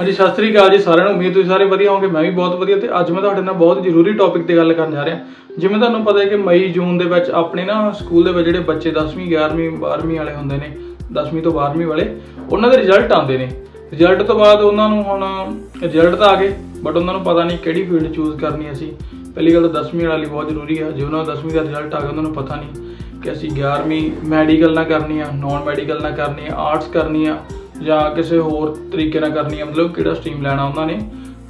ਹਾਂਜੀ, ਸਤਿ ਸ੍ਰੀ ਅਕਾਲ ਜੀ ਸਾਰਿਆਂ ਨੂੰ। ਉਮੀਦ ਤੁਸੀਂ ਸਾਰੇ ਵਧੀਆ ਹੋਵੋਗੇ, ਮੈਂ ਵੀ ਬਹੁਤ ਵਧੀਆ ਤੇ ਅੱਜ ਮੈਂ ਤੁਹਾਡੇ ਨਾਲ ਬਹੁਤ ਜ਼ਰੂਰੀ ਟੌਪਿਕ ਤੇ ਗੱਲ ਕਰਨ ਜਾ ਰਿਹਾ। ਜਿਵੇਂ ਤੁਹਾਨੂੰ ਪਤਾ ਹੈ ਕਿ ਮਈ, ਜੂਨ ਦੇ ਵਿੱਚ ਆਪਣੇ ਨਾ ਸਕੂਲ ਦੇ ਵਿੱਚ ਜਿਹੜੇ ਬੱਚੇ 10ਵੀਂ 11ਵੀਂ 12ਵੀਂ ਵਾਲੇ ਹੁੰਦੇ ਨੇ 10ਵੀਂ ਤੋਂ 12ਵੀਂ ਵਾਲੇ, ਉਹਨਾਂ ਦੇ ਰਿਜ਼ਲਟ ਆਉਂਦੇ ਨੇ। ਰਿਜ਼ਲਟ ਤੋਂ ਬਾਅਦ ਉਹਨਾਂ ਨੂੰ ਹੁਣ ਰਿਜ਼ਲਟ ਤਾਂ ਆ ਗਏ ਬਟ ਉਹਨਾਂ ਨੂੰ ਪਤਾ ਨਹੀਂ ਕਿਹੜੀ ਫੀਲਡ ਚੂਜ਼ ਕਰਨੀ ਅਸੀਂ। ਪਹਿਲੀ ਗੱਲ ਤਾਂ 10ਵੀਂ ਵਾਲੀ ਬਹੁਤ ਜ਼ਰੂਰੀ ਹੈ। ਜੇ ਉਹਨਾਂ ਦਾ 10ਵੀਂ ਦਾ ਰਿਜ਼ਲਟ ਆ ਗਿਆ, ਉਹਨਾਂ ਨੂੰ ਪਤਾ ਨਹੀਂ ਕਿ ਅਸੀਂ 11ਵੀਂ ਮੈਡੀਕਲ ਨਾ ਕਰਨੀ ਆ ਨਾਨ ਮੈਡੀਕਲ ਨਾ ਕਰਨੀ ਆ ਆਰਟਸ ਕਰਨੀ ਆ। ਜਾਂ ਕਿਸੇ ਹੋਰ ਤਰੀਕੇ ਨਾਲ ਕਰਨੀ ਆ, ਮਤਲਬ ਕਿਹੜਾ ਸਟਰੀਮ ਲੈਣਾ ਉਹਨਾਂ ਨੇ।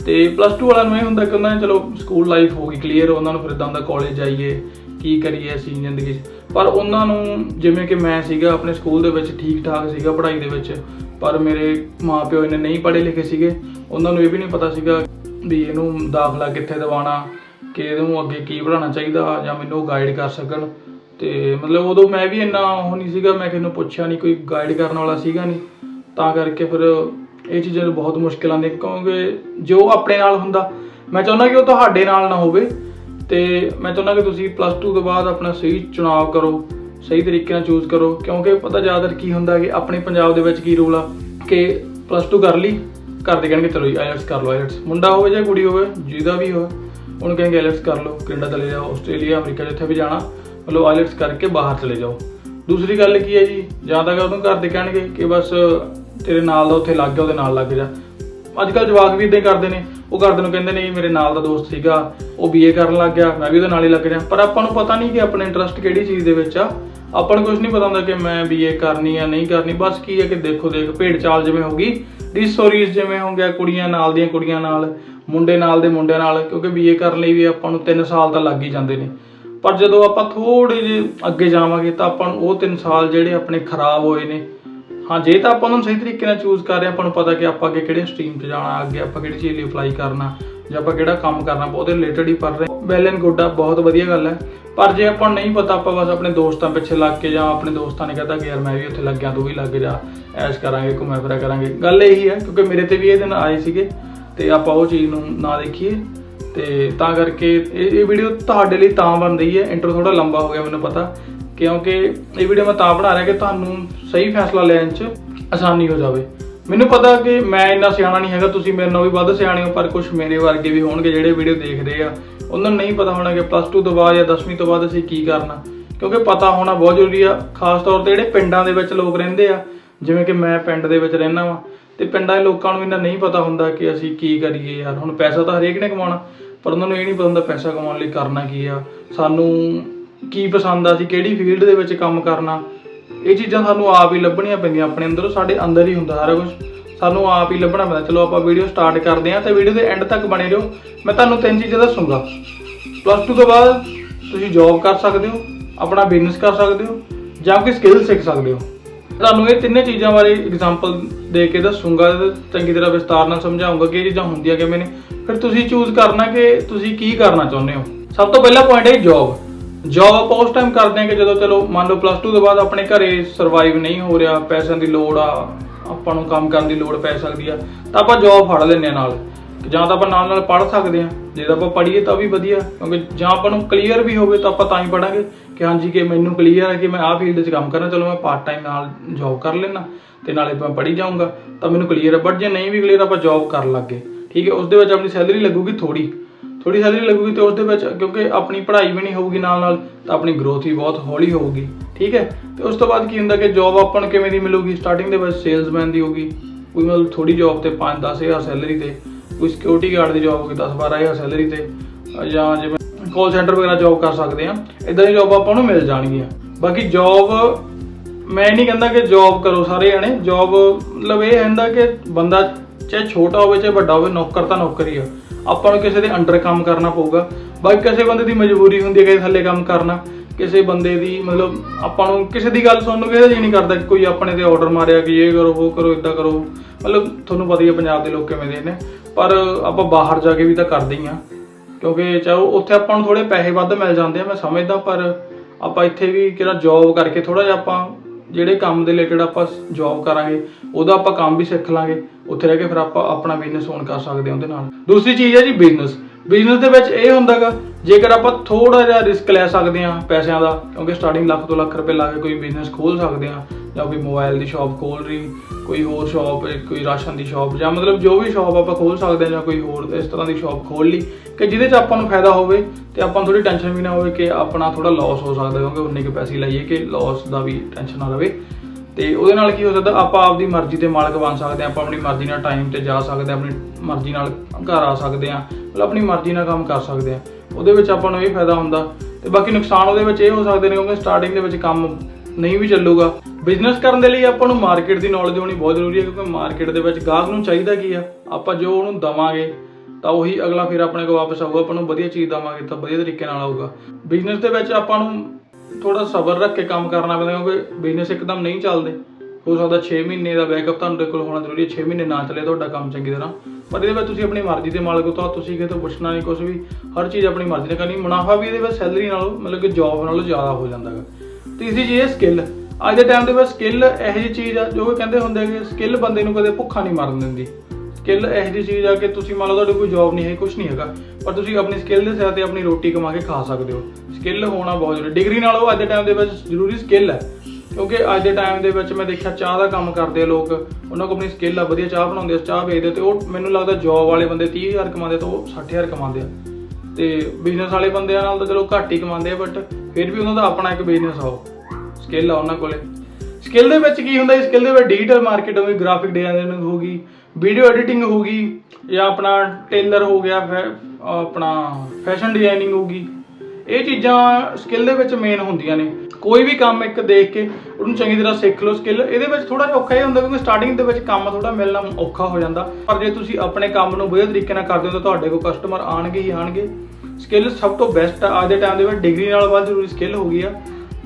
ਤੇ ਪਲੱਸ 2 ਵਾਲਿਆਂ ਨੂੰ ਇਹ ਹੁੰਦਾ ਕਿ ਉਹਨਾਂ ਨੇ ਚਲੋ ਸਕੂਲ ਲਾਈਫ ਹੋ ਗਈ ਕਲੀਅਰ ਉਹਨਾਂ ਨੂੰ ਫਿਰ ਇਦਾਂ ਦਾ ਕਾਲਜ ਜਾਈਏ, ਕੀ ਕਰੀਏ ਅਸੀਂ ਜ਼ਿੰਦਗੀ 'ਚ। ਪਰ ਉਹਨਾਂ ਨੂੰ ਜਿਵੇਂ ਕਿ ਮੈਂ ਸੀਗਾ, ਆਪਣੇ ਸਕੂਲ ਦੇ ਵਿੱਚ ਠੀਕ ਠਾਕ ਸੀਗਾ ਪੜ੍ਹਾਈ ਦੇ ਵਿੱਚ, ਪਰ ਮੇਰੇ ਮਾਪਿਓ ਇਹਨੇ ਨਹੀਂ ਪੜ੍ਹੇ ਲਿਖੇ ਸੀਗੇ। ਉਹਨਾਂ ਨੂੰ ਇਹ ਵੀ ਨਹੀਂ ਪਤਾ ਸੀਗਾ ਵੀ ਇਹਨੂੰ ਦਾਖਲਾ ਕਿੱਥੇ ਦਿਵਾਉਣਾ, ਕਿ ਇਹਨੂੰ ਅੱਗੇ ਕੀ ਪੜ੍ਹਾਉਣਾ ਚਾਹੀਦਾ ਜਾਂ ਮੈਨੂੰ ਗਾਈਡ ਕਰ ਸਕਣ। ਤੇ ਮਤਲਬ ਉਦੋਂ ਮੈਂ ਵੀ ਇੰਨਾ ਉਹ ਨਹੀਂ ਸੀਗਾ, ਮੈਂ ਕਿਸੇ ਨੂੰ ਪੁੱਛਿਆ ਨਹੀਂ, ਕੋਈ ਗਾਈਡ ਕਰਨ ਵਾਲਾ ਸੀਗਾ ਨਹੀਂ। ਤਾਂ ਕਰਕੇ ਫਿਰ ਇਹ ਚੀਜ਼ਾਂ ਨੂੰ ਬਹੁਤ ਮੁਸ਼ਕਿਲਾਂ ਆਉਂਦੀਆਂ ਕਿਉਂਕਿ ਜੋ ਆਪਣੇ ਨਾਲ ਹੁੰਦਾ, ਮੈਂ ਚਾਹੁੰਦਾ ਕਿ ਉਹ ਤੁਹਾਡੇ ਨਾਲ ਨਾ ਹੋਵੇ, ਤੇ ਮੈਂ ਚਾਹੁੰਦਾ ਕਿ ਤੁਸੀਂ ਪਲੱਸ 2 ਤੋਂ ਬਾਅਦ ਆਪਣਾ ਸਹੀ ਚੁਣਾਵ ਕਰੋ, ਸਹੀ ਤਰੀਕੇ ਨਾਲ ਚੂਜ਼ ਕਰੋ, ਕਿਉਂਕਿ ਪਤਾ ਜ਼ਿਆਦਾਤਰ ਕੀ ਹੁੰਦਾ ਕਿ ਆਪਣੇ ਪੰਜਾਬ ਦੇ ਵਿੱਚ ਕੀ ਰੂਲ ਆ, ਕਿ ਪਲੱਸ 2 ਕਰ ਲਈ, ਘਰ ਦੇ ਕਹਿਣਗੇ, ਚਲੋ ਜੀ ਆਇਲਟਸ ਕਰ ਲਓ ਆਇਲਟਸ ਮੁੰਡਾ ਹੋਵੇ ਜਾਂ ਕੁੜੀ ਹੋਵੇ, ਜਿਹਦਾ ਵੀ ਹੋਵੇ, ਉਹਨੂੰ ਕਹਿੰਗੇ ਆਇਲਟਸ ਕਰ ਲਓ, ਕੈਨੇਡਾ ਚਲੇ ਜਾਓ, ਆਸਟ੍ਰੇਲੀਆ, ਅਮਰੀਕਾ ਜਿੱਥੇ ਵੀ ਜਾਣਾ, ਮਤਲਬ ਆਇਲਟਸ ਕਰਕੇ ਬਾਹਰ ਚਲੇ ਜਾਓ। ਦੂਸਰੀ ਗੱਲ ਕੀ ਹੈ ਜੀ, ਜਾਂ ਤਾਂ ਉਹਨੂੰ ਘਰ ਦੇ ਕਹਿਣਗੇ ਕਿ ਬਸ ਤੇਰੇ ਨਾਲ ਦਾ ਉੱਥੇ ਲੱਗ ਗਿਆ, ਉਹਦੇ ਨਾਲ ਲੱਗ ਜਾ। ਅੱਜ ਕੱਲ ਜਵਾਕ ਵੀ ਇਦਾਂ ਹੀ ਕਰਦੇ ਨੇ। ਉਹ ਘਰਦੇ ਨੂੰ ਕਹਿੰਦੇ ਨੇ, ਮੇਰੇ ਨਾਲ ਦਾ ਦੋਸਤ ਸੀਗਾ, ਉਹ ਬੀਏ ਕਰਨ ਲੱਗ ਗਿਆ, ਮੈਂ ਵੀ ਉਹਦੇ ਨਾਲ ਹੀ ਲੱਗ ਜਾ ਪਰ ਆਪਾਂ ਨੂੰ ਪਤਾ ਨਹੀਂ ਕਿ ਆਪਣੇ ਇੰਟਰਸਟ ਕਿਹੜੀ ਚੀਜ਼ ਦੇ ਵਿੱਚ ਆ। ਆਪਾਂ ਨੂੰ ਕੁਝ ਨਹੀਂ ਪਤਾ ਹੁੰਦਾ ਕਿ ਮੈਂ ਬੀਏ ਕਰਨੀ ਆ, ਨਹੀਂ ਕਰਨੀ। ਬਸ ਕੀ ਹੈ ਕਿ ਦੇਖੋ, ਦੇਖ ਭੇਡ ਚਾਲ ਜਿਵੇਂ ਹੋ ਗਈ ਰੀਸ ਜਿਵੇਂ ਹੋ ਗਿਆ, ਕੁੜੀਆਂ ਨਾਲ ਦੀਆਂ ਕੁੜੀਆਂ ਨਾਲ, ਮੁੰਡੇ ਨਾਲ ਦੇ ਮੁੰਡਿਆਂ ਨਾਲ, ਕਿਉਂਕਿ ਬੀਏ ਕਰਨ ਲਈ ਵੀ ਆਪਾਂ ਨੂੰ 3 ਸਾਲ ਤਾਂ ਲੱਗ ਹੀ ਜਾਂਦੇ ਨੇ। ਪਰ ਜਦੋਂ ਆਪਾਂ ਥੋੜੇ ਜਿਹੇ ਅੱਗੇ ਜਾਵਾਂਗੇ ਤਾਂ ਆਪਾਂ ਨੂੰ ਉਹ 3 ਸਾਲ ਜਿਹੜੇ ਆਪਣੇ ਖਰਾਬ ਹੋਏ ਨੇ ਹਾਂ, ਜੇ ਤਾਂ ਆਪਾਂ ਉਹਨੂੰ ਸਹੀ ਤਰੀਕੇ ਨਾਲ ਚੂਜ਼ ਕਰ ਰਹੇ ਹਾਂ, ਆਪਾਂ ਨੂੰ ਪਤਾ ਕਿ ਆਪਾਂ ਅੱਗੇ ਕਿਹੜੇ ਸਟਰੀਮ 'ਚ ਜਾਣਾ, ਅੱਗੇ ਆਪਾਂ ਕਿਹੜੀ ਚੀਜ਼ ਲਈ ਅਪਲਾਈ ਕਰਨਾ, ਜਾਂ ਆਪਾਂ ਕਿਹੜਾ ਕੰਮ ਕਰਨਾ ਉਹਦੇ ਰਿਲੇਟਡ ਹੀ ਪੜ ਰਹੇ ਵੈਲ ਐਂਡ ਗੁੱਡ ਆ, ਬਹੁਤ ਵਧੀਆ ਗੱਲ ਹੈ। ਪਰ ਜੇ ਆਪਾਂ ਨੂੰ ਨਹੀਂ ਪਤਾ, ਆਪਾਂ ਬਸ ਆਪਣੇ ਦੋਸਤਾਂ ਪਿੱਛੇ ਲੱਗ ਕੇ ਜਾਂ ਆਪਣੇ ਦੋਸਤਾਂ ਨੇ ਕਹਤਾ ਕਿ ਯਾਰ ਮੈਂ ਵੀ ਉੱਥੇ ਲੱਗਿਆ, ਤੂੰ ਵੀ ਲੱਗ ਜਾ, ਐਸ਼ ਕਰਾਂਗੇ, ਘੁੰਮਿਆ ਫਿਰਿਆ ਕਰਾਂਗੇ। ਗੱਲ ਇਹੀ ਹੈ, ਕਿਉਂਕਿ ਮੇਰੇ ਤੇ ਵੀ ਇਹ ਦਿਨ ਆਏ ਸੀਗੇ, ਤੇ ਆਪਾਂ ਉਹ ਚੀਜ਼ ਨੂੰ ਨਾ ਦੇਖੀਏ। ਤੇ ਤਾਂ ਕਰਕੇ ਇਹ ਇਹ ਵੀਡੀਓ ਤੁਹਾਡੇ ਲਈ ਤਾਂ ਬਣ ਰਹੀ ਹੈ ਇੰਟਰੋ ਥੋੜਾ ਲੰਬਾ ਹੋ ਗਿਆ, ਮੈਨੂੰ ਪਤਾ। ਕਿਉਂਕਿ ਇਹ ਵੀਡੀਓ ਮੈਂ ਤਾਂ ਬਣਾ ਰਿਹਾ ਕਿ ਤੁਹਾਨੂੰ ਸਹੀ ਫੈਸਲਾ ਲੈਣ 'ਚ ਆਸਾਨੀ ਹੋ ਜਾਵੇ। ਮੈਨੂੰ ਪਤਾ ਕਿ ਮੈਂ ਇੰਨਾ ਸਿਆਣਾ ਨਹੀਂ ਹੈਗਾ, ਤੁਸੀਂ ਮੇਰੇ ਨਾਲੋਂ ਵੀ ਵੱਧ ਸਿਆਣੇ ਹੋ, ਪਰ ਕੁਝ ਮੇਰੇ ਵਰਗੇ ਵੀ ਹੋਣਗੇ ਜਿਹੜੇ ਵੀਡੀਓ ਦੇਖਦੇ ਆ। ਉਹਨਾਂ ਨੂੰ ਨਹੀਂ ਪਤਾ ਹੋਣਾ ਕਿ ਪਲੱਸ 2 ਤੋਂ ਬਾਅਦ ਜਾਂ 10ਵੀਂ ਤੋਂ ਬਾਅਦ ਅਸੀਂ ਕੀ ਕਰਨਾ। ਕਿਉਂਕਿ ਪਤਾ ਹੋਣਾ ਬਹੁਤ ਜ਼ਰੂਰੀ ਆ, ਖਾਸ ਤੌਰ ਤੇ ਜਿਹੜੇ ਪਿੰਡਾਂ ਦੇ ਵਿੱਚ ਲੋਕ ਰਹਿੰਦੇ ਆ, ਜਿਵੇਂ ਕਿ ਮੈਂ ਪਿੰਡ ਦੇ ਵਿੱਚ ਰਹਿਣਾ ਵਾਂ, ਤੇ ਪਿੰਡਾਂ ਦੇ ਲੋਕਾਂ ਨੂੰ ਇਹਨਾਂ ਨਹੀਂ ਪਤਾ ਹੁੰਦਾ ਕਿ ਅਸੀਂ ਕੀ ਕਰੀਏ ਯਾਰ। ਹੁਣ ਪੈਸਾ ਤਾਂ ਹਰੇਕ ਨੇ ਕਮਾਉਣਾ, ਪਰ ਉਹਨਾਂ ਨੂੰ ਇਹ ਨਹੀਂ ਪਤਾ ਹੁੰਦਾ ਪੈਸਾ ਕਮਾਉਣ ਲਈ ਕਰਨਾ ਕੀ ਆ। ਸਾਨੂੰ ਕੀ ਪਸੰਦ ਆ ਸੀ, ਕਿਹੜੀ ਫੀਲਡ ਦੇ ਵਿੱਚ ਕੰਮ ਕਰਨਾ? ਇਹ ਚੀਜ਼ਾਂ ਸਾਨੂੰ ਆਪ ਹੀ ਲੱਭਣੀਆਂ ਪੈਂਦੀਆਂ, ਆਪਣੇ ਅੰਦਰੋਂ, ਸਾਡੇ ਅੰਦਰ ਹੀ ਹੁੰਦਾ ਸਾਰਾ ਕੁਝ ਸਾਨੂੰ ਆਪ ਹੀ ਲੱਭਣਾ ਪੈਂਦਾ। ਚਲੋ ਆਪਾਂ ਵੀਡੀਓ ਸਟਾਰਟ ਕਰਦੇ ਹਾਂ ਤੇ ਵੀਡੀਓ ਦੇ ਐਂਡ ਤੱਕ ਬਣੇ ਰਹੋ। ਮੈਂ ਤੁਹਾਨੂੰ ਤਿੰਨ ਚੀਜ਼ਾਂ ਦੱਸੂੰਗਾ। ਪਲੱਸ 2 ਤੋਂ ਬਾਅਦ ਤੁਸੀਂ ਜੌਬ ਕਰ ਸਕਦੇ ਹੋ, ਆਪਣਾ ਬਿਜ਼ਨਸ ਕਰ ਸਕਦੇ ਹੋ, ਜਾਂ ਕੋਈ ਸਕਿੱਲ ਸਿੱਖ ਸਕਦੇ ਹੋ। ਤੁਹਾਨੂੰ ਇਹ ਤਿੰਨੇ ਚੀਜ਼ਾਂ ਬਾਰੇ ਐਗਜ਼ਾਮਪਲ ਦੇ ਕੇ ਦੱਸੂੰਗਾ ਚੰਗੀ ਤਰ੍ਹਾਂ ਵਿਸਤਾਰ ਨਾਲ ਸਮਝਾਉਂਗਾ ਕਿ ਇਹ ਚੀਜ਼ਾਂ ਹੁੰਦੀਆਂ ਕਿਵੇਂ ਨੇ। ਫਿਰ ਤੁਸੀਂ ਚੂਜ਼ ਕਰਨਾ ਕਿ ਤੁਸੀਂ ਕੀ ਕਰਨਾ ਚਾਹੁੰਦੇ ਹੋ। ਸਭ ਤੋਂ ਪਹਿਲਾ ਪੁਆਇੰਟ ਹੈ ਜੌਬ ਜੌਬ ਆਪਾਂ ਉਸ ਟਾਈਮ ਕਰਦੇ ਹਾਂ ਕਿ ਜਦੋਂ ਚਲੋ ਮੰਨ ਲਓ ਪਲੱਸ 2 ਤੋਂ ਬਾਅਦ ਆਪਣੇ ਘਰੇ ਸਰਵਾਈਵ ਨਹੀਂ ਹੋ ਰਿਹਾ, ਪੈਸਿਆਂ ਦੀ ਲੋੜ ਆ, ਆਪਾਂ ਨੂੰ ਕੰਮ ਕਰਨ ਦੀ ਲੋੜ ਪੈ ਸਕਦੀ ਆ, ਤਾਂ ਆਪਾਂ ਜੌਬ ਫੜ ਲੈਂਦੇ ਆ ਨਾਲ। ਜਾਂ ਤਾਂ ਆਪਾਂ ਨਾਲ ਨਾਲ ਪੜ੍ਹ ਸਕਦੇ ਆ ਜੇ ਤਾਂ ਆਪਾਂ ਪੜ੍ਹੀਏ ਤਾਂ ਵੀ ਵਧੀਆ, ਕਿਉਂਕਿ ਜਾਂ ਆਪਾਂ ਨੂੰ ਕਲੀਅਰ ਵੀ ਹੋਵੇ ਤਾਂ ਆਪਾਂ ਤਾਂ ਹੀ ਪੜਾਂਗੇ ਕਿ ਹਾਂਜੀ ਕਿ ਮੈਨੂੰ ਕਲੀਅਰ ਹੈ ਕਿ ਮੈਂ ਆਹ ਫੀਲਡ 'ਚ ਕੰਮ ਕਰਨਾ, ਚਲੋ ਮੈਂ ਪਾਰਟ ਟਾਈਮ ਨਾਲ ਜੌਬ ਕਰ ਲੈਣਾ ਤੇ ਨਾਲੇ ਮੈਂ ਪੜ੍ਹੀ ਜਾਊਂਗਾ, ਤਾਂ ਮੈਨੂੰ ਕਲੀਅਰ ਹੈ ਬਟ ਜੇ ਨਹੀਂ ਵੀ ਕਲੀਅਰ ਆਪਾਂ ਜੌਬ ਕਰਨ ਲੱਗੇ ਠੀਕ ਹੈ, ਉਸ ਦੇ ਵਿੱਚ ਆਪਣੀ ਸੈਲਰੀ ਲੱਗੂਗੀ ਥੋੜੀ ਥੋੜੀ ਸੈਲਰੀ ਲੱਗੂਗੀ ਤੇ ਉਸ ਦੇ ਵਿੱਚ, ਕਿਉਂਕਿ ਆਪਣੀ ਪੜ੍ਹਾਈ ਵੀ ਨਹੀਂ ਹੋਊਗੀ ਨਾਲ ਨਾਲ ਤਾਂ ਆਪਣੀ ਗਰੋਥ ਵੀ ਬਹੁਤ ਹੌਲੀ ਹੋਊਗੀ, ਠੀਕ ਹੈ? ਤੇ ਉਸ ਤੋਂ ਬਾਅਦ ਕੀ ਹੁੰਦਾ ਕਿ ਜੌਬ ਆਪਾਂ ਨੂੰ ਕਿਵੇਂ ਦੀ ਮਿਲੂਗੀ? ਸਟਾਰਟਿੰਗ ਦੇ ਵਿੱਚ ਸੇਲਸਮੈਨ ਦੀ ਹੋਊਗੀ, ਕੋਈ ਮਤਲਬ ਥੋੜੀ ਜੌਬ ਤੇ 5-10 ਹਜ਼ਾਰ ਸੈਲਰੀ ਤੇ, ਕੋਈ ਸਿਕਿਉਰਿਟੀ ਗਾਰਡ ਦੀ ਜੌਬ ਹੋਊਗੀ 10-12 ਹਜ਼ਾਰ ਸੈਲਰੀ ਤੇ, ਜਾਂ ਜਿਵੇਂ ਕਾਲ ਸੈਂਟਰ ਵਗੈਰਾ ਜੌਬ ਕਰ ਸਕਦੇ ਆ ਇਦਾਂ ਦੀ ਜੌਬ ਆਪਾਂ ਨੂੰ ਮਿਲ ਜਾਣਗੀਆਂ। ਬਾਕੀ ਜੌਬ ਮੈਂ ਨਹੀਂ ਕਹਿੰਦਾ ਕਿ ਜੌਬ ਕਰੋ ਸਾਰੇ ਜਣੇ ਜੌਬ ਮਤਲਬ ਇਹ ਹੁੰਦਾ ਕਿ ਬੰਦਾ ਚਾਹੇ ਛੋਟਾ ਹੋਵੇ, ਚਾਹੇ ਵੱਡਾ ਹੋਵੇ, ਨੌਕਰ ਤਾਂ ਨੌਕਰੀ ਹੀ ਆ। ਆਪਾਂ ਨੂੰ ਕਿਸੇ ਦੇ ਅੰਡਰ ਕੰਮ ਕਰਨਾ ਪਊਗਾ। ਬਾਕੀ ਕਿਸੇ ਬੰਦੇ ਦੀ ਮਜਬੂਰੀ ਹੁੰਦੀ ਹੈ ਕਿ ਥੱਲੇ ਕੰਮ ਕਰਨਾ। ਕਿਸੇ ਬੰਦੇ ਦੀ ਮਤਲਬ ਆਪਾਂ ਨੂੰ ਕਿਸੇ ਦੀ ਗੱਲ ਸੁਣਨ ਨੂੰ ਕਿਸੇ ਜੀ ਨਹੀਂ ਕਰਦਾ ਕਿ ਕੋਈ ਆਪਣੇ ਤੇ ਆਰਡਰ ਮਾਰਿਆ ਕਿ ਇਹ ਕਰੋ, ਉਹ ਕਰੋ ਇਦਾਂ ਕਰੋ। ਮਤਲਬ ਤੁਹਾਨੂੰ ਪਤਾ ਹੀ ਹੈ ਪੰਜਾਬ ਦੇ ਲੋਕ ਕਿਵੇਂ ਦੇ ਨੇ। ਪਰ ਆਪਾਂ ਬਾਹਰ ਜਾ ਕੇ ਵੀ ਤਾਂ ਕਰਦੇ ਹੀ ਆ ਕਿਉਂਕਿ ਚਾਹੋ ਉੱਥੇ ਆਪਾਂ ਨੂੰ ਥੋੜੇ ਪੈਸੇ ਵੱਧ ਮਿਲ ਜਾਂਦੇ ਆ, ਮੈਂ ਸਮਝਦਾ, ਪਰ ਆਪਾਂ ਇੱਥੇ ਵੀ ਕਿਹੜਾ ਜੌਬ ਕਰਕੇ ਥੋੜਾ ਜਿਹਾ ਆਪਾਂ ਜਿਹੜੇ ਕੰਮ ਦੇ ਰਿਲੇਟਡ ਆਪਾਂ ਜੌਬ ਕਰਾਂਗੇ, ਉਹਦਾ ਆਪਾਂ ਕੰਮ ਵੀ ਸਿੱਖ ਲਾਂਗੇ। ਉੱਥੇ ਰਹਿ ਕੇ ਫਿਰ ਆਪਾਂ ਆਪਣਾ ਬਿਜ਼ਨਸ ਓਨ ਕਰ ਸਕਦੇ ਹਾਂ ਉਹਦੇ ਨਾਲ। ਦੂਸਰੀ ਚੀਜ਼ ਹੈ ਜੀ ਬਿਜ਼ਨਸ ਬਿਜ਼ਨਸ ਦੇ ਵਿੱਚ ਇਹ ਹੁੰਦਾਗਾ, ਜੇਕਰ ਆਪਾਂ ਥੋੜਾ ਜਿਹਾ ਰਿਸਕ ਲੈ ਸਕਦੇ ਹਾਂ ਪੈਸਿਆਂ ਦਾ, ਕਿਉਂਕਿ ਸਟਾਰਟਿੰਗ ਲੱਖ ਤੋਂ ਲੱਖ ਰੁਪਏ ਲਾ ਕੇ ਕੋਈ ਬਿਜ਼ਨਸ ਖੋਲ ਸਕਦੇ ਹਾਂ, ਜਾਂ ਕੋਈ ਮੋਬਾਈਲ ਦੀ ਸ਼ਾਪ ਖੋਲ ਰਹੀ, ਕੋਈ ਹੋਰ ਸ਼ਾਪ ਕੋਈ ਰਾਸ਼ਨ ਦੀ ਸ਼ਾਪ ਜਾਂ ਮਤਲਬ ਜੋ ਵੀ ਸ਼ਾਪ ਆਪਾਂ ਖੋਲ ਸਕਦੇ ਹਾਂ ਜਾਂ ਕੋਈ ਹੋਰ ਇਸ ਤਰ੍ਹਾਂ ਦੀ ਸ਼ਾਪ ਖੋਲ ਲਈ, ਕਿ ਜਿਹਦੇ 'ਚ ਆਪਾਂ ਨੂੰ ਫਾਇਦਾ ਹੋਵੇ ਤੇ ਆਪਾਂ ਨੂੰ ਥੋੜੀ ਟੈਨਸ਼ਨ ਵੀ ਨਾ ਹੋਵੇ ਕਿ ਆਪਣਾ ਥੋੜਾ ਲਾਸ ਹੋ ਸਕਦਾ, ਕਿਉਂਕਿ ਉਨੇ ਕੁ ਪੈਸੇ ਲਾਈਏ ਕਿ ਲਾਸ ਦਾ ਵੀ ਟੈਨਸ਼ਨ ਨਾ ਰਵੇ। ਤੇ ਉਹਦੇ ਨਾਲ ਕੀ ਹੋ ਸਕਦਾ, ਆਪਾਂ ਆਪਦੀ ਮਰਜ਼ੀ ਦੇ ਮਾਲਕ ਬਣ ਸਕਦੇ ਹਾਂ, ਆਪਾਂ ਆਪਣੀ ਮਰਜ਼ੀ ਨਾਲ ਟਾਈਮ ਤੇ ਜਾ ਸਕਦੇ ਹਾਂ, ਆਪਣੀ ਮਰਜ਼ੀ ਨਾਲ ਘਰ ਆ ਸਕਦੇ ਹਾਂ, ਮਤਲਬ ਆਪਣੀ ਮਰਜ਼ੀ ਨਾਲ ਕੰਮ ਕਰ ਸਕਦੇ ਹਾਂ। ਉਹਦੇ ਵਿੱਚ ਆਪਾਂ ਨੂੰ ਇਹ ਫਾਇਦਾ ਹੁੰਦਾ ਤੇ ਬਾਕੀ ਨੁਕਸਾਨ ਉਹਦੇ ਵਿੱਚ ਇਹ ਹੋ ਸਕਦੇ ਨੇ ਕਿਉਂਕਿ ਸਟਾਰਟਿੰਗ ਦੇ ਵਿੱਚ ਕੰਮ ਨਹੀਂ ਵੀ ਚੱਲੂਗਾ। ਬਿਜ਼ਨਸ ਕਰਨ ਦੇ ਲਈ ਆਪਾਂ ਨੂੰ ਮਾਰਕੀਟ ਦੀ ਨੌਲੇਜ ਹੋਣੀ ਬਹੁਤ ਜ਼ਰੂਰੀ ਹੈ ਕਿਉਂਕਿ ਮਾਰਕੀਟ ਦੇ ਵਿੱਚ ਗਾਹਕ ਨੂੰ ਚਾਹੀਦਾ ਕੀ ਆ, ਆਪਾਂ ਜੋ ਉਹਨੂੰ ਦਵਾਂਗੇ, ਤਾਂ ਉਹੀ ਅਗਲਾ ਫਿਰ ਆਪਣੇ ਕੋਲ ਵਾਪਸ ਆਊਗਾ, ਆਪਾਂ ਨੂੰ ਵਧੀਆ ਚੀਜ਼ ਦਵਾਂਗੇ, ਤਾਂ ਵਧੀਆ ਤਰੀਕੇ ਨਾਲ ਆਊਗਾ। ਬਿਜ਼ਨਸ ਦੇ ਵਿੱਚ ਆਪਾਂ ਨੂੰ ਥੋੜਾ ਸਬਰ ਰੱਖ ਕੇ ਕੰਮ ਕਰਨਾ ਪੈਂਦਾ ਕਿਉਂਕਿ ਬਿਜ਼ਨਸ ਇੱਕਦਮ ਨਹੀਂ ਚੱਲਦੇ। ਹੋ ਸਕਦਾ 6 ਮਹੀਨੇ ਦਾ ਬੈਕਅਪ ਤੁਹਾਡੇ ਕੋਲ ਹੋਣਾ ਜ਼ਰੂਰੀ ਹੈ 6 ਮਹੀਨੇ ਨਾ ਚੱਲੇ ਤੁਹਾਡਾ ਕੰਮ ਚੰਗੀ ਤਰ੍ਹਾਂ। ਪਰ ਇਹਦੇ ਵਿੱਚ ਤੁਸੀਂ ਆਪਣੀ ਮਰਜ਼ੀ ਦੇ ਮਾਲਕ ਹੋ, ਤਾਂ ਤੁਸੀਂ ਕਿਤੇ ਪੁੱਛਣਾ ਨਹੀਂ ਕੁਝ ਵੀ, ਹਰ ਚੀਜ਼ ਆਪਣੀ ਮਰਜ਼ੀ ਨਾਲ ਕਰਨੀ। ਮੁਨਾਫਾ ਵੀ ਇਹਦੇ ਵਿੱਚ ਸੈਲਰੀ ਨਾਲੋਂ, ਮਤਲਬ ਕਿ ਜੌਬ ਨਾਲੋਂ ਜ਼ਿਆਦਾ ਹੋ ਜਾਂਦਾ ਹੈ ਤੀਸਰੀ ਚੀਜ਼ ਹੈ ਸਕਿੱਲ ਅੱਜ ਦੇ ਟਾਈਮ ਦੇ ਵਿੱਚ ਸਕਿੱਲ ਇਹੋ ਜਿਹੀ ਚੀਜ਼ ਆ ਜੋ ਕਹਿੰਦੇ ਹੁੰਦੇ ਕਿ ਸਕਿੱਲ ਬੰਦੇ ਨੂੰ ਕਦੇ ਭੁੱਖਾ ਨਹੀਂ ਮਾਰਨ ਦਿੰਦੀ। ਸਕਿੱਲ ਇਹੋ ਜਿਹੀ ਚੀਜ਼ ਆ ਕਿ ਤੁਸੀਂ ਮੰਨ ਲਓ ਤੁਹਾਡੀ ਕੋਈ ਜੌਬ ਨਹੀਂ ਹੈ ਕੁਝ ਨਹੀਂ ਹੈਗਾ, ਪਰ ਤੁਸੀਂ ਆਪਣੀ ਸਕਿੱਲ ਦੇ ਸਿਰ ਤੇ ਆਪਣੀ ਰੋਟੀ ਕਮਾ ਕੇ ਖਾ ਸਕਦੇ ਹੋ। ਸਕਿੱਲ ਹੋਣਾ ਬਹੁਤ ਜ਼ਰੂਰੀ ਡਿਗਰੀ ਨਾਲੋਂ ਅੱਜ ਦੇ ਟਾਈਮ ਦੇ ਵਿੱਚ ਜ਼ਰੂਰੀ ਸਕਿੱਲ ਹੈ, ਕਿਉਂਕਿ ਅੱਜ ਦੇ ਟਾਈਮ ਦੇ ਵਿੱਚ ਮੈਂ ਦੇਖਿਆ ਚਾਹ ਦਾ ਕੰਮ ਕਰਦੇ ਆ ਲੋਕ, ਉਹਨਾਂ ਕੋਲ ਆਪਣੀ ਸਕਿੱਲ ਆ, ਵਧੀਆ ਚਾਹ ਬਣਾਉਂਦੇ ਆ, ਚਾਹ ਵੇਚਦੇ ਤੇ ਉਹ ਮੈਨੂੰ ਲੱਗਦਾ ਜੌਬ ਵਾਲੇ ਬੰਦੇ 30000 ਕਮਾਉਂਦੇ ਤਾਂ ਉਹ 60000 ਕਮਾਉਂਦੇ ਆ। ਤੇ ਬਿਜ਼ਨਸ ਵਾਲੇ ਬੰਦਿਆਂ ਨਾਲ ਤਾਂ ਚਲੋ ਘੱਟ ਹੀ ਕਮਾਉਂਦੇ ਆ ਬਟ ਫਿਰ ਵੀ ਉਹਨਾਂ ਦਾ ਆਪਣਾ ਇੱਕ ਬਿਜ਼ਨਸ ਆ ਉਹ ਸਕਿੱਲ ਆ ਉਹਨਾਂ ਕੋਲੇ। ਸਕਿੱਲ ਦੇ ਵਿੱਚ ਕੀ ਹੁੰਦਾ ਸਕਿੱਲ ਦੇ ਵਿੱਚ ਡਿਜੀਟਲ ਮਾਰਕੀਟ ਹੋਗੀ ਗ੍ਰਾਫਿਕ ਡਿਜ਼ਾਈਨਿੰਗ ਹੋਗੀ ਵੀਡੀਓ ਐਡੀਟਿੰਗ ਹੋਗੀ ਜਾਂ ਆਪਣਾ ਟੇਲਰ ਹੋ ਗਿਆ, ਫੈ- ਆਪਣਾ ਫੈਸ਼ਨ ਡਿਜ਼ਾਈਨਿੰਗ ਹੋਗੀ ਇਹ ਚੀਜ਼ਾਂ ਸਕਿੱਲ ਦੇ ਵਿੱਚ ਮੇਨ ਹੁੰਦੀਆਂ ਨੇ। ਕੋਈ ਵੀ ਕੰਮ ਇੱਕ ਦੇਖ ਕੇ ਉਹਨੂੰ ਚੰਗੀ ਤਰ੍ਹਾਂ ਸਿੱਖ ਲਓ ਸਕਿੱਲ ਇਹਦੇ ਵਿੱਚ ਥੋੜਾ ਜਿਹਾ ਔਖਾ ਹੀ ਹੁੰਦਾ ਕਿਉਂਕਿ ਸਟਾਰਟਿੰਗ ਦੇ ਵਿੱਚ ਕੰਮ ਥੋੜਾ ਮਿਲਣਾ ਔਖਾ ਹੋ ਜਾਂਦਾ। ਪਰ ਜੇ ਤੁਸੀਂ ਆਪਣੇ ਕੰਮ ਨੂੰ ਵਧੀਆ ਤਰੀਕੇ ਨਾਲ ਕਰਦੇ ਹੋ ਤਾਂ ਤੁਹਾਡੇ ਕੋਲ ਕਸਟਮਰ ਆਣਗੇ ਹੀ ਆਣਗੇ ਸਕਿੱਲ ਸਭ ਤੋਂ ਬੈਸਟ ਆ। ਅੱਜ ਦੇ ਟਾਈਮ ਦੇ ਵਿੱਚ ਡਿਗਰੀ ਨਾਲ ਵੱਧ ਜ਼ਰੂਰੀ ਸਕਿੱਲ ਹੋ ਗਈ ਆ।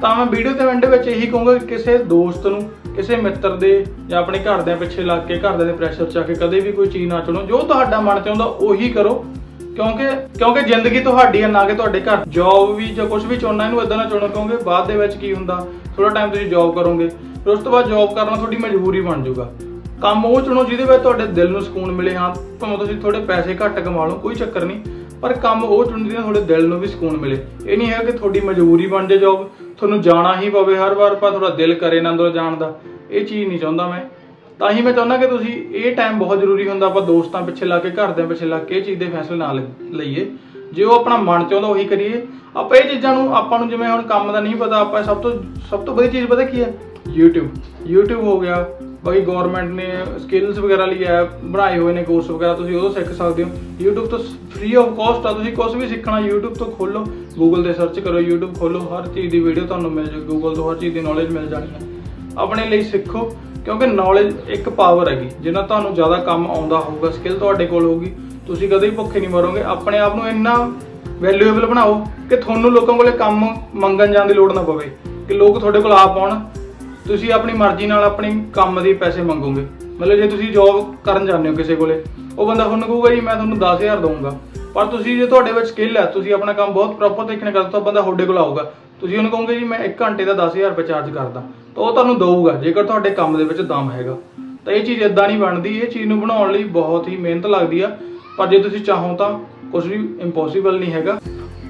ਤਾਂ ਮੈਂ ਵੀਡੀਓ ਦੇ ਐਂਡ ਵਿੱਚ ਇਹੀ ਕਹੂੰਗਾ ਕਿ ਕਿਸੇ ਦੋਸਤ ਨੂੰ ਕਿਸੇ ਮਿੱਤਰ ਦੇ ਜਾਂ ਆਪਣੇ ਘਰਦਿਆਂ ਪਿੱਛੇ ਲੱਗ ਕੇ ਘਰਦਿਆਂ ਦੇ ਪ੍ਰੈਸ਼ਰ ਚ ਆ ਕੇ ਕਦੇ ਵੀ ਕੋਈ ਚੀਜ਼ ਨਾ ਚੁਣੋ, ਜੋ ਤੁਹਾਡਾ ਮਨ ਚਾਹੁੰਦਾ ਉਹੀ ਕਰੋ। ਕਿਉਂਕਿ ਕਿਉਂਕਿ ਜ਼ਿੰਦਗੀ ਤੁਹਾਡੀ ਹੈ, ਨਾ ਕਿ ਤੁਹਾਡੇ ਘਰ। ਜੌਬ ਵੀ ਜਾਂ ਕੁਝ ਵੀ ਚੁਣਨਾ, ਇਹਨੂੰ ਇਦਾਂ ਨਾ ਚੁਣੋ ਕਿਉਂਕਿ ਬਾਅਦ ਦੇ ਵਿੱਚ ਕੀ ਹੁੰਦਾ? ਥੋੜਾ ਟਾਈਮ ਤੁਸੀਂ ਜੌਬ ਕਰੋਗੇ। ਫਿਰ ਉਸ ਤੋਂ ਬਾਅਦ ਜੌਬ ਕਰਨਾ ਤੁਹਾਡੀ ਮਜਬੂਰੀ ਬਣ ਜਾਊਗਾ। ਕੰਮ ਉਹ ਚੁਣੋ ਜਿਹਦੇ ਵਿੱਚ ਤੁਹਾਡੇ ਦਿਲ ਨੂੰ ਸਕੂਨ ਮਿਲੇ, ਹਾਂ, ਭਾਵੇਂ ਤੁਸੀਂ ਥੋੜੇ ਪੈਸੇ ਘੱਟ ਕਮਾ ਲਓ, ਕੋਈ ਚੱਕਰ ਨਹੀਂ। ਪਰ ਕੰਮ ਉਹ ਚੁਣੋ ਜਿਹਦੇ ਨਾਲ ਤੁਹਾਡੇ ਦਿਲ ਨੂੰ ਵੀ ਸਕੂਨ ਮਿਲੇ। ਇਹ ਨਹੀਂ ਹੈ ਕਿ ਤੁਹਾਡੀ ਮਜਬੂਰੀ ਬਣ ਜਾਏ ਜੌਬ ਤੁਹਾਨੂੰ ਜਾਣਾ ਹੀ ਪਵੇ ਹਰ ਵਾਰ, ਪਰ ਤੁਹਾਡਾ ਦਿਲ ਕਰੇ ਨਾ ਅੰਦਰੋਂ ਜਾਣ ਦਾ। ਇਹ ਚੀਜ਼ ਨਹੀਂ ਚਾਹੁੰਦਾ ਮੈਂ। ਤਾਂ ਹੀ ਮੈਂ ਚਾਹੁੰਦਾ ਕਿ ਤੁਸੀਂ ਇਹ ਟਾਈਮ ਬਹੁਤ ਜ਼ਰੂਰੀ ਹੁੰਦਾ, ਆਪਾਂ ਦੋਸਤਾਂ ਪਿੱਛੇ ਲਾ ਕੇ, ਘਰਦਿਆਂ ਪਿੱਛੇ ਲਾ ਕੇ ਇਹ ਚੀਜ਼ ਦੇ ਫੈਸਲੇ ਨਾ ਲਈਏ। ਜੇ ਉਹ ਆਪਣਾ ਮਨ ਚਾਹੁੰਦਾ, ਉਹੀ ਕਰੀਏ। ਆਪਾਂ ਇਹ ਚੀਜ਼ਾਂ ਨੂੰ, ਆਪਾਂ ਨੂੰ ਜਿਵੇਂ ਹੁਣ ਕੰਮ ਦਾ ਨਹੀਂ ਪਤਾ, ਆਪਾਂ ਸਭ ਤੋਂ ਸਭ ਤੋਂ ਵਧੀਆ ਚੀਜ਼ ਪਤਾ ਕੀ ਹੈ? YouTube YouTube ਹੋ ਗਿਆ। ਬਾਕੀ ਗਵਰਨਮੈਂਟ ਨੇ ਸਕਿੱਲਸ ਵਗੈਰਾ ਲਈ ਐਪ ਬਣਾਏ ਹੋਏ ਨੇ ਕੋਰਸ ਵਗੈਰਾ, ਤੁਸੀਂ ਉਹ ਸਿੱਖ ਸਕਦੇ ਹੋ। YouTube ਤੋਂ ਫ੍ਰੀ ਆਫ ਕਾਸਟ ਆ, ਤੁਸੀਂ ਕੁਝ ਵੀ ਸਿੱਖਣਾ, YouTube ਤੋਂ ਖੋਲੋ Google ਤੇ ਸਰਚ ਕਰੋ, YouTube ਖੋਲੋ ਹਰ ਚੀਜ਼ ਦੀ ਵੀਡੀਓ ਤੁਹਾਨੂੰ ਮਿਲ ਜਾਊ Google ਤੋਂ ਹਰ ਚੀਜ਼ ਦੀ ਨੌਲੇਜ ਮਿਲ ਜਾਣੀ ਹੈ। ਆਪਣੇ ਲਈ ਸਿੱਖੋ, ਕਿਉਂਕਿ ਨੌਲੇਜ ਇੱਕ ਪਾਵਰ ਹੈਗੀ ਜਿਹਨਾਂ ਤੁਹਾਨੂੰ ਜ਼ਿਆਦਾ ਕੰਮ ਆਉਂਦਾ ਹੋਊਗਾ ਸਕਿੱਲ ਤੁਹਾਡੇ ਕੋਲ ਹੋਊਗੀ, ਤੁਸੀਂ ਕਦੇ ਵੀ ਭੁੱਖੇ ਨਹੀਂ ਮਰੋਗੇ, ਆਪਣੇ ਆਪ ਨੂੰ ਇੰਨਾ ਵੈਲਿਊਏਬਲ ਬਣਾਓ ਕਿ ਤੁਹਾਨੂੰ ਲੋਕਾਂ ਕੋਲੇ ਕੰਮ ਮੰਗਣ ਜਾਣ ਦੀ ਲੋੜ ਨਾ ਪਵੇ, ਕਿ ਲੋਕ ਤੁਹਾਡੇ ਕੋਲ ਆਪ ਆਉਣ ਤੁਸੀਂ ਆਪਣੀ ਮਰਜ਼ੀ ਨਾਲ ਆਪਣੀ ਕੰਮ ਦੇ ਪੈਸੇ ਮੰਗੋਗੇ। ਮਤਲਬ ਜੇ ਤੁਸੀਂ ਜੌਬ ਕਰਨ ਜਾਂਦੇ ਹੋ ਕਿਸੇ ਕੋਲੇ, ਉਹ ਬੰਦਾ ਤੁਹਾਨੂੰ ਕਹੂਗਾ ਜੀ, ਮੈਂ ਤੁਹਾਨੂੰ 10000 ਦਊਂਗਾ। ਪਰ ਤੁਸੀਂ ਜੇ ਤੁਹਾਡੇ ਵਿੱਚ ਸਕਿੱਲ ਹੈ, ਤੁਸੀਂ ਆਪਣਾ ਕੰਮ ਬਹੁਤ ਪ੍ਰੋਪਰ ਤਰੀਕੇ ਨਾਲ ਕਰਦੇ ਤਾਂ ਬੰਦਾ ਤੁਹਾਡੇ ਕੋਲ ਆਊਗਾ। ਤੁਸੀਂ ਉਹਨੂੰ ਕਹੋਗੇ ਜੀ, ਮੈਂ 1 ਘੰਟੇ ਦਾ 10000 ਰੁਪਏ ਚਾਰਜ ਕਰਦਾ, ਤਾਂ ਉਹ ਤੁਹਾਨੂੰ ਦਊਗਾ, ਜੇਕਰ ਤੁਹਾਡੇ ਕੰਮ ਦੇ ਵਿੱਚ ਦਮ ਹੈਗਾ। ਤਾਂ ਇਹ ਚੀਜ਼ ਇਦਾਂ ਨਹੀਂ ਬਣਦੀ, ਇਹ ਚੀਜ਼ ਨੂੰ ਬਣਾਉਣ ਲਈ ਬਹੁਤ ਹੀ ਮਿਹਨਤ ਲੱਗਦੀ ਆ। ਪਰ ਜੇ ਤੁਸੀਂ ਚਾਹੋ ਤਾਂ ਕੁਝ ਵੀ ਇੰਪੋਸੀਬਲ ਨਹੀਂ ਹੈਗਾ।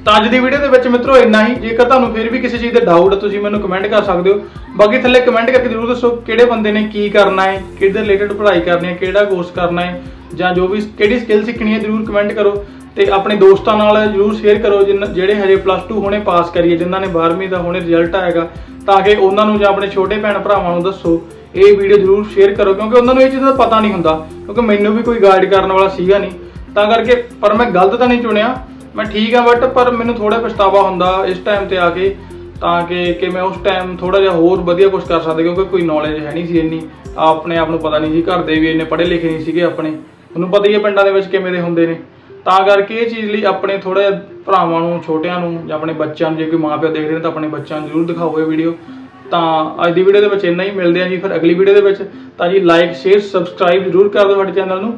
ਤਾਂ ਅੱਜ ਦੀ ਵੀਡੀਓ ਦੇ ਵਿੱਚ ਮਿੱਤਰੋ ਇੰਨਾ ਹੀ। ਜੇਕਰ ਤੁਹਾਨੂੰ ਫਿਰ ਵੀ ਕਿਸੇ ਚੀਜ਼ ਦੇ ਡਾਊਟ ਤੁਸੀਂ ਮੈਨੂੰ ਕਮੈਂਟ ਕਰ ਸਕਦੇ ਹੋ। ਬਾਕੀ ਥੱਲੇ ਕਮੈਂਟ ਕਰਕੇ ਜ਼ਰੂਰ ਦੱਸੋ ਕਿਹੜੇ ਬੰਦੇ ਨੇ ਕੀ ਕਰਨਾ ਹੈ, ਕਿਹਦੇ ਰਿਲੇਟਡ ਪੜ੍ਹਾਈ ਕਰਨੀ ਹੈ, ਕਿਹੜਾ ਕੋਰਸ ਕਰਨਾ ਹੈ, ਜਾਂ ਜੋ ਵੀ ਕਿਹੜੀ ਸਕਿੱਲ ਸਿੱਖਣੀ ਹੈ, ਜ਼ਰੂਰ ਕਮੈਂਟ ਕਰੋ। ਤੇ ਆਪਣੇ ਦੋਸਤਾਂ ਨਾਲ ਜ਼ਰੂਰ ਸ਼ੇਅਰ ਕਰੋ, ਜਿਨ- ਜਿਹੜੇ ਹਜੇ ਪਲੱਸ 2 ਹੁਣੇ ਪਾਸ ਕਰੀਏ, ਜਿਨ੍ਹਾਂ ਨੇ 12ਵੀਂ ਦਾ ਹੁਣੇ ਰਿਜ਼ਲਟ ਆਏਗਾ, ਤਾਂ ਕਿ ਉਹਨਾਂ ਨੂੰ ਜਾਂ ਆਪਣੇ ਛੋਟੇ ਭੈਣ ਭਰਾਵਾਂ ਨੂੰ ਦੱਸੋ, ਇਹ ਵੀਡੀਓ ਜ਼ਰੂਰ ਸ਼ੇਅਰ ਕਰੋ, ਕਿਉਂਕਿ ਉਹਨਾਂ ਨੂੰ ਇਹ ਚੀਜ਼ ਦਾ ਪਤਾ ਨਹੀਂ ਹੁੰਦਾ, ਕਿਉਂਕਿ ਮੈਨੂੰ ਵੀ ਕੋਈ ਗਾਈਡ ਕਰਨ ਵਾਲਾ ਸੀਗਾ ਨਹੀਂ। ਤਾਂ ਕਰਕੇ, ਪਰ ਮੈਂ ਗਲਤ ਤਾਂ ਨਹੀਂ ਚੁਣਿਆ ਮੈਂ ਠੀਕ ਆ ਬਟ ਪਰ ਮੈਨੂੰ ਥੋੜਾ ਪਛਤਾਵਾ ਹੁੰਦਾ ਇਸ ਟਾਈਮ ਤੇ ਆ ਕੇ, ਤਾਂ ਕਿ ਕਿ ਮੈਂ ਉਸ ਟਾਈਮ ਥੋੜਾ ਜਿਹਾ ਹੋਰ ਵਧੀਆ ਕੁਝ ਕਰ ਸਕਦਾ ਕਿਉਂਕਿ ਕੋਈ ਨੌਲੇਜ ਹੈ ਨਹੀਂ ਸੀ ਇੰਨੀ। ਆਪਣੇ ਆਪ ਨੂੰ ਪਤਾ ਨਹੀਂ ਸੀ, ਘਰ ਦੇ ਵੀ ਇੰਨੇ ਪੜ੍ਹੇ ਲਿਖੇ ਨਹੀਂ ਸੀਗੇ ਆਪਣੇ। ਤੁਹਾਨੂੰ ਪਤਾ ਹੀ ਹੈ ਪਿੰਡਾਂ ਦੇ ਵਿੱਚ ਕਿਵੇਂ ਦੇ ਹੁੰਦੇ ਨੇ। ਤਾਂ ਕਰਕੇ ਇਹ ਚੀਜ਼ ਲਈ ਆਪਣੇ ਥੋੜਾ ਜਿਹਾ ਭਰਾਵਾਂ ਨੂੰ, ਛੋਟਿਆਂ ਨੂੰ ਜਾਂ ਆਪਣੇ ਬੱਚਿਆਂ ਨੂੰ ਜੇ ਕੋਈ ਮਾਪਿਓ ਦੇਖ ਰਹੇ ਨੇ ਤਾਂ ਆਪਣੇ ਬੱਚਿਆਂ ਨੂੰ ਜ਼ਰੂਰ ਦਿਖਾਓ ਇਹ ਵੀਡੀਓ ਤਾਂ ਅੱਜ ਦੀ ਵੀਡੀਓ ਦੇ ਵਿੱਚ ਇੰਨਾ ਹੀ, ਮਿਲਦੇ ਆ ਜੀ ਫਿਰ ਅਗਲੀ ਵੀਡੀਓ ਦੇ ਵਿੱਚ। ਤਾਂ ਜੀ ਲਾਈਕ ਸ਼ੇਅਰ ਸਬਸਕ੍ਰਾਈਬ ਜ਼ਰੂਰ ਕਰ ਦਿਓ ਸਾਡੇ ਚੈਨਲ ਨੂੰ।